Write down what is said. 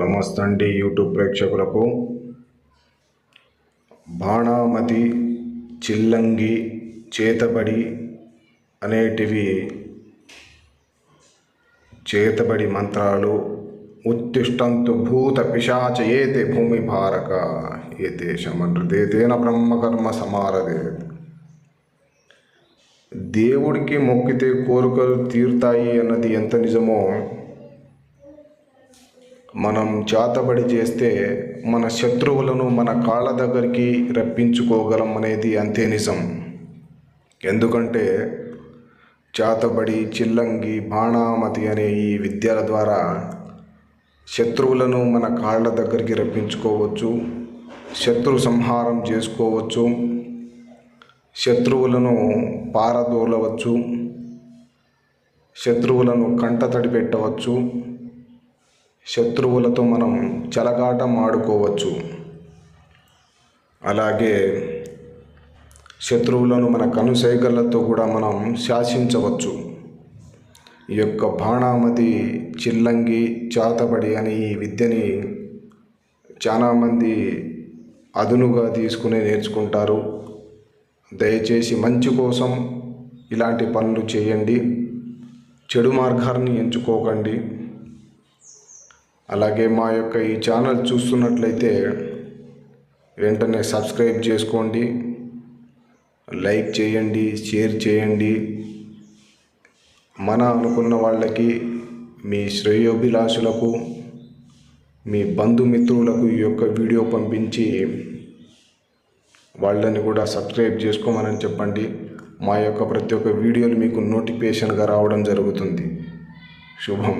నమస్తే అండి యూట్యూబ్ ప్రేక్షకులకు. బాణామతి చిల్లంగి చేతబడి అనేటివి చేతబడి మంత్రాలు ఉత్తిష్టంతు భూత పిశాచ ఏతే భూమి భారక ఏ దేశమృతేన బ్రహ్మకర్మ సమారదే. దేవుడికి మొక్కితే కోరికలు తీరుతాయి అన్నది ఎంత నిజమో మనం చేతబడి చేస్తే మన శత్రువులను మన కాళ్ళ దగ్గరికి రప్పించుకోగలం అనేది అంతే నిజం. ఎందుకంటే చేతబడి చిల్లంగి బాణామతి అనే ఈ విద్యల ద్వారా శత్రువులను మన కాళ్ళ దగ్గరికి రప్పించుకోవచ్చు శత్రు సంహారం చేసుకోవచ్చు శత్రువులను పారదోలవచ్చు శత్రువులను కంటతడి పెట్టవచ్చు శత్రువులతో మనం చెలగాటం ఆడుకోవచ్చు అలాగే శత్రువులను మన కనుసైగలతో కూడా మనం శాసించవచ్చు. ఈ యొక్క బాణామతి చిల్లంగి చాతబడి అనే ఈ విద్యని చాలామంది అదునుగా తీసుకుని నేర్చుకుంటారు. దయచేసి మంచి కోసం ఇలాంటి పనులు చేయండి. చెడు మార్గాన్ని ఎంచుకోకండి. అలాగే మా యొక్క ఈ ఛానల్ చూస్తున్నట్లయితే వెంటనే సబ్స్క్రైబ్ చేసుకోండి లైక్ చేయండి షేర్ చేయండి. మన అనుకున్న వాళ్ళకి మీ శ్రేయోభిలాషులకు మీ బంధుమిత్రులకు ఈ యొక్క వీడియో పంపించి వాళ్ళని కూడా సబ్స్క్రైబ్ చేసుకోమని చెప్పండి. మా యొక్క ప్రతి ఒక్క వీడియోలు మీకు నోటిఫికేషన్గా రావడం జరుగుతుంది. శుభం.